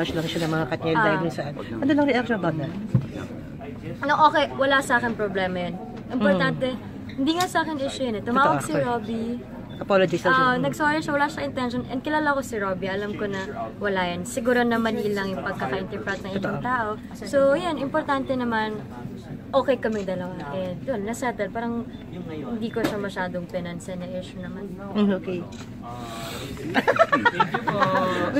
Bash lang siya ng mga Katniel Ah. dahil dun saan. Ano lang reaction about that? Ano, okay, wala sa akin problema yun. Importante, hindi nga sa akin issue yun eh. Tumawag si. Robbie. Apologies na siya. Ah, nag-sorry siya, wala siya intention. And kilala ko si Robbie, alam ko na wala yan. Siguro na mali lang yung pagkaka-interpret ng ibang tao. So, yan, importante naman, okay kami dalawa. And yun, nasettle. Parang hindi ko siya masyadong pinansin na issue naman. Mm, okay.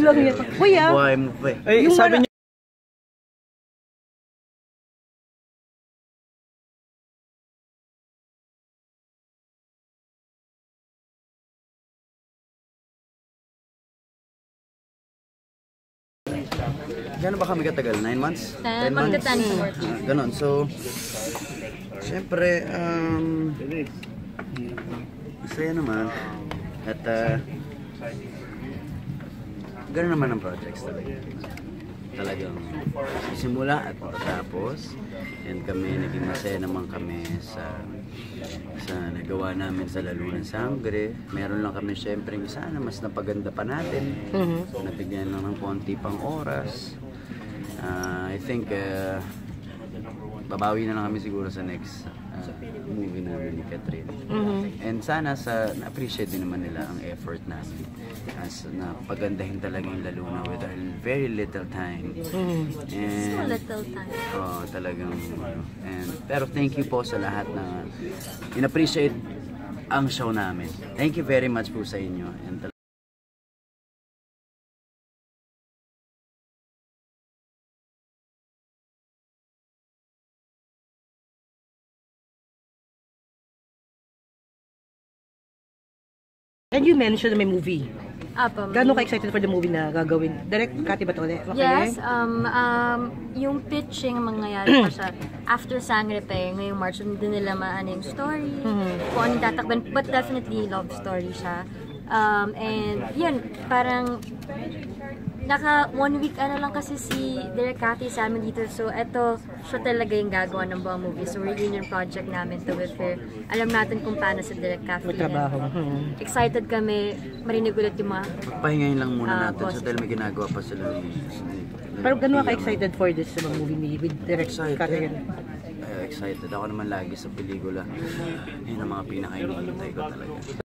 Gulo niya. Kuya, Buhay mo pa eh. Ay, Yung sabi niyo, Gano'n ba kami katagal? Nine months? Ten, Ten months? Ah, ganon. So, syempre, um, masaya naman. At, uh, gano'n naman ang projects talaga. Talagang simula at pagkatapos. And kami, naging masaya naman kami sa sa nagawa namin sa Lalo ng Sangre. Meron lang kami syempre sana mas napaganda pa natin. Nabigyan lang ng konti pang oras. Ah, I think uh, babawi na lang kami siguro sa next ah, movie namin ni Catherine. And sana sa na-appreciate din naman nila ang effort namin as na pagandahin talaga yung Lalo with our very little time. So And little time. Oo, talagang ano. And, pero thank you po sa lahat na in-appreciate ang show namin. Thank you very much po sa inyo. And and you mentioned may movie. Apa, Gano'n ka excited for the movie na gagawin? Direct Kati ba ito ulit? Okay. Yes, um, um, yung pitching mangyayari pa siya after Sangre pa eh, ngayong March, hindi nila maano yung story, kung anong tatakban, but definitely love story siya. Um, and yun, parang naka one week ano lang kasi si Derek Cathy sa amin dito. So, eto, siya talaga yung gagawa ng buong movie. So, reunion project namin to with her. Alam natin kung paano si Derek Cathy. May trabaho. Excited kami, marinig ulit yung mga Pahingayin lang muna Ah, natin boss. sa dahil may ginagawa pa sila Pero gano'n ka excited for this uh, movie ni with direct Excited. Catherine? Eh, excited. Ako naman lagi sa pelikula. Yun ang mga pinaka-inihintay ko talaga.